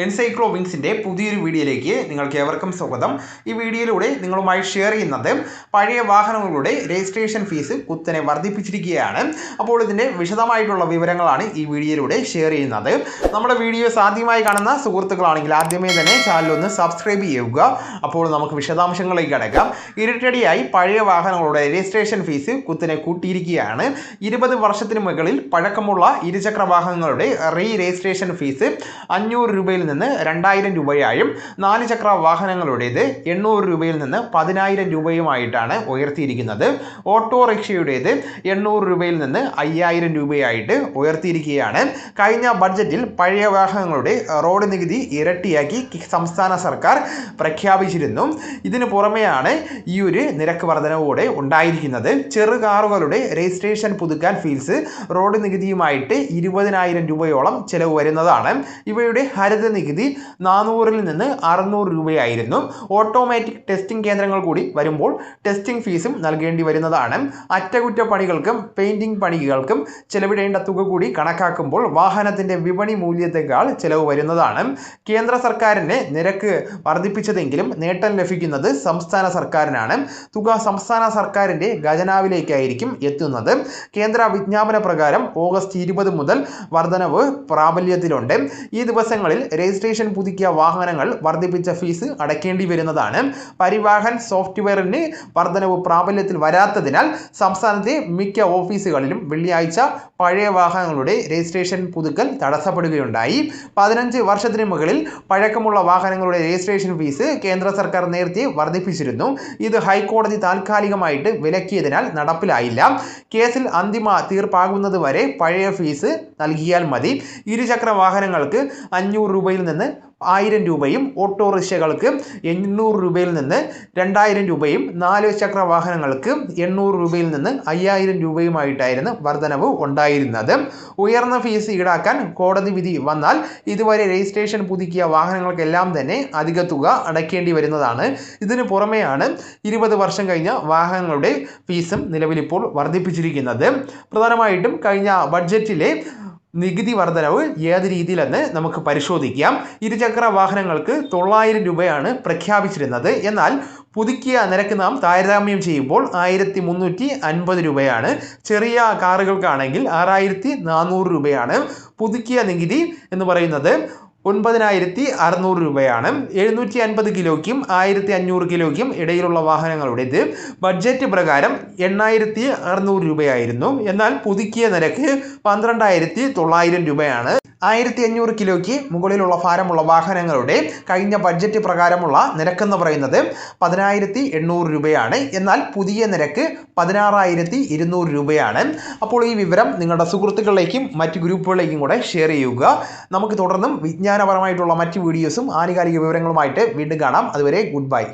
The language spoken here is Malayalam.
എൻസൈക്ലോ വിങ്സിന്റെ പുതിയൊരു വീഡിയോയിലേക്ക് നിങ്ങൾക്ക് ഏവർക്കും സ്വാഗതം. ഈ വീഡിയോയിലൂടെ നിങ്ങളുമായി ഷെയർ ചെയ്യുന്നത് പഴയ വാഹനങ്ങളുടെ രജിസ്ട്രേഷൻ ഫീസ് കുത്തനെ വർദ്ധിപ്പിച്ചിരിക്കുകയാണ്. അപ്പോൾ ഇതിന്റെ വിശദമായിട്ടുള്ള വിവരങ്ങളാണ് ഈ വീഡിയോയിലൂടെ ഷെയർ ചെയ്യുന്നത്. നമ്മുടെ വീഡിയോസ് ആദ്യമായി കാണുന്ന സുഹൃത്തുക്കളാണെങ്കിൽ ആദ്യമേ തന്നെ ചാനൽ ഒന്ന് സബ്സ്ക്രൈബ് ചെയ്യുക. അപ്പോൾ നമുക്ക് വിശദാംശങ്ങളിലേക്ക് അടക്കാം ഇരട്ടടിയായി പഴയ വാഹനങ്ങളുടെ രജിസ്ട്രേഷൻ ഫീസ് കുത്തനെ കൂട്ടിയിരിക്കുകയാണ്. ഇരുപത് വർഷത്തിന് മുകളിൽ പഴക്കമുള്ള ഇരുചക്ര വാഹനങ്ങളുടെ റീ രജിസ്ട്രേഷൻ ഫീസ് അഞ്ഞൂറ് രൂപയിൽ നിന്ന് രണ്ടായിരം രൂപയായും നാല് ചക്ര വാഹനങ്ങളുടേത് എണ്ണൂറ് രൂപയിൽ നിന്ന് പതിനായിരം രൂപയുമായിട്ടാണ് ഉയർത്തിയിരിക്കുന്നത്. ഓട്ടോറിക്ഷയുടേത് എണ്ണൂറ് രൂപയിൽ നിന്ന് അയ്യായിരം രൂപയായിട്ട് ഉയർത്തിയിരിക്കുകയാണ്. കഴിഞ്ഞ ബഡ്ജറ്റിൽ പഴയ വാഹനങ്ങളുടെ റോഡ് നികുതി ഇരട്ടിയാക്കി സംസ്ഥാന സർക്കാർ പ്രഖ്യാപിച്ചിരുന്നു. ഇതിനു പുറമെയാണ് ഈ ഒരു നിരക്ക് വർധനവോടെ ഉണ്ടായിരിക്കുന്നത്. ചെറു കാറുകളുടെ രജിസ്ട്രേഷൻ പുതുക്കാൻ ഫീസ് റോഡ് നികുതിയുമായിട്ട് ഇരുപതിനായിരം രൂപയോളം ചെലവ് വരുന്നതാണ്. ഇവയുടെ ഹരിത നികുതി നാനൂറിൽ നിന്ന് അറുന്നൂറ് രൂപയായിരുന്നു. ഓട്ടോമാറ്റിക് ടെസ്റ്റിംഗ് കേന്ദ്രങ്ങൾ കൂടി വരുമ്പോൾ ടെസ്റ്റിംഗ് ഫീസും നൽകേണ്ടി വരുന്നതാണ്. അറ്റകുറ്റപ്പണികൾക്കും പെയിന്റിംഗ് പണികൾക്കും ചെലവിടേണ്ട തുക കൂടി കണക്കാക്കുമ്പോൾ വാഹനത്തിന്റെ വിപണി മൂല്യത്തേക്കാൾ ചെലവ് വരുന്നതാണ്. കേന്ദ്ര സർക്കാരിന്റെ നിരക്ക് വർദ്ധിപ്പിച്ചതെങ്കിലും നേട്ടം ലഭിക്കുന്നത് സംസ്ഥാന സർക്കാരിനാണ്. തുക സംസ്ഥാന സർക്കാരിന്റെ ഖജനാവിലേക്കായിരിക്കും എത്തുന്നത്. കേന്ദ്ര വിജ്ഞാപന പ്രകാരം ഓഗസ്റ്റ് ഇരുപത് മുതൽ വർധനവ് പ്രാബല്യത്തിലുണ്ട്. ഈ ദിവസങ്ങളിൽ രജിസ്ട്രേഷൻ പുതുക്കിയ വാഹനങ്ങൾ വർദ്ധിപ്പിച്ച ഫീസ് അടയ്ക്കേണ്ടി വരുന്നതാണ്. പരിവാഹൻ സോഫ്റ്റ്വെയറിന് വർധനവ് പ്രാബല്യത്തിൽ വരാത്തതിനാൽ സംസ്ഥാനത്തെ മിക്ക ഓഫീസുകളിലും വെള്ളിയാഴ്ച പഴയ വാഹനങ്ങളുടെ രജിസ്ട്രേഷൻ പുതുക്കൽ തടസ്സപ്പെടുകയുണ്ടായി. പതിനഞ്ച് വർഷത്തിന് മുകളിൽ പഴക്കമുള്ള വാഹനങ്ങളുടെ രജിസ്ട്രേഷൻ ഫീസ് കേന്ദ്ര സർക്കാർ നേരത്തെ വർദ്ധിപ്പിച്ചിരുന്നു. ഇത് ഹൈക്കോടതി താൽക്കാലികമായിട്ട് വിലക്കിയതിനാൽ നടപ്പിലായില്ല. കേസിൽ അന്തിമ തീർപ്പാകുന്നത് വരെ പഴയ ഫീസ് നൽകിയാൽ മതി. ഇരുചക്ര വാഹനങ്ങൾക്ക് അഞ്ഞൂറ് രൂപയിൽ നിന്ന് ആയിരം രൂപയും ഓട്ടോറിക്ഷകൾക്ക് എണ്ണൂറ് രൂപയിൽ നിന്ന് രണ്ടായിരം രൂപയും നാല് ചക്ര വാഹനങ്ങൾക്ക് എണ്ണൂറ് രൂപയിൽ നിന്ന് അയ്യായിരം രൂപയുമായിട്ടായിരുന്നു വർധനവ് ഉണ്ടായിരുന്നത്. ഉയർന്ന ഫീസ് ഈടാക്കാൻ കോടതി വിധി വന്നാൽ ഇതുവരെ രജിസ്ട്രേഷൻ പുതുക്കിയ വാഹനങ്ങൾക്കെല്ലാം തന്നെ അധിക തുക അടയ്ക്കേണ്ടി വരുന്നതാണ്. ഇതിന് പുറമെയാണ് ഇരുപത് വർഷം കഴിഞ്ഞ വാഹനങ്ങളുടെ ഫീസും നിലവിലിപ്പോൾ വർദ്ധിപ്പിച്ചിരിക്കുന്നത്. പ്രധാനമായിട്ടും കഴിഞ്ഞ ബഡ്ജറ്റിലെ നികുതി വർധനവ് ഏത് രീതിയിലെന്ന് നമുക്ക് പരിശോധിക്കാം. ഇരുചക്ര വാഹനങ്ങൾക്ക് തൊള്ളായിരം രൂപയാണ് പ്രഖ്യാപിച്ചിരുന്നത്. എന്നാൽ പുതുക്കിയ നിരക്ക് നാം താരതമ്യം ചെയ്യുമ്പോൾ ആയിരത്തി മുന്നൂറ്റി അൻപത് രൂപയാണ്. ചെറിയ കാറുകൾക്കാണെങ്കിൽ ആറായിരത്തി നാനൂറ് രൂപയാണ് പുതുക്കിയ നികുതി എന്ന് പറയുന്നത്. ഒൻപതിനായിരത്തി അറുന്നൂറ് രൂപയാണ്. എഴുന്നൂറ്റി അൻപത് കിലോയ്ക്കും ആയിരത്തി അഞ്ഞൂറ് കിലോയ്ക്കും ഇടയിലുള്ള വാഹനങ്ങളുടേത്. ബഡ്ജറ്റ് പ്രകാരം എണ്ണായിരത്തി അറുന്നൂറ് രൂപയായിരുന്നു. എന്നാൽ പുതുക്കിയ നിരക്ക് പന്ത്രണ്ടായിരത്തി തൊള്ളായിരം രൂപയാണ്. ആയിരത്തി അഞ്ഞൂറ് കിലോയ്ക്ക് മുകളിലുള്ള ഭാരമുള്ള വാഹനങ്ങളുടെ കഴിഞ്ഞ ബഡ്ജറ്റ് പ്രകാരമുള്ള നിരക്കെന്ന് പറയുന്നത് പതിനായിരത്തി എണ്ണൂറ് രൂപയാണ്. എന്നാൽ പുതിയ നിരക്ക് പതിനാറായിരത്തി ഇരുന്നൂറ് രൂപയാണ്. അപ്പോൾ ഈ വിവരം നിങ്ങളുടെ സുഹൃത്തുക്കളിലേക്കും മറ്റ് ഗ്രൂപ്പുകളിലേക്കും കൂടെ ഷെയർ ചെയ്യുക. നമുക്ക് തുടർന്നും വിജ്ഞാനപരമായിട്ടുള്ള മറ്റ് വീഡിയോസും ആനുകാലിക വിവരങ്ങളുമായിട്ട് വീണ്ടും കാണാം. അതുവരെ ഗുഡ് ബൈ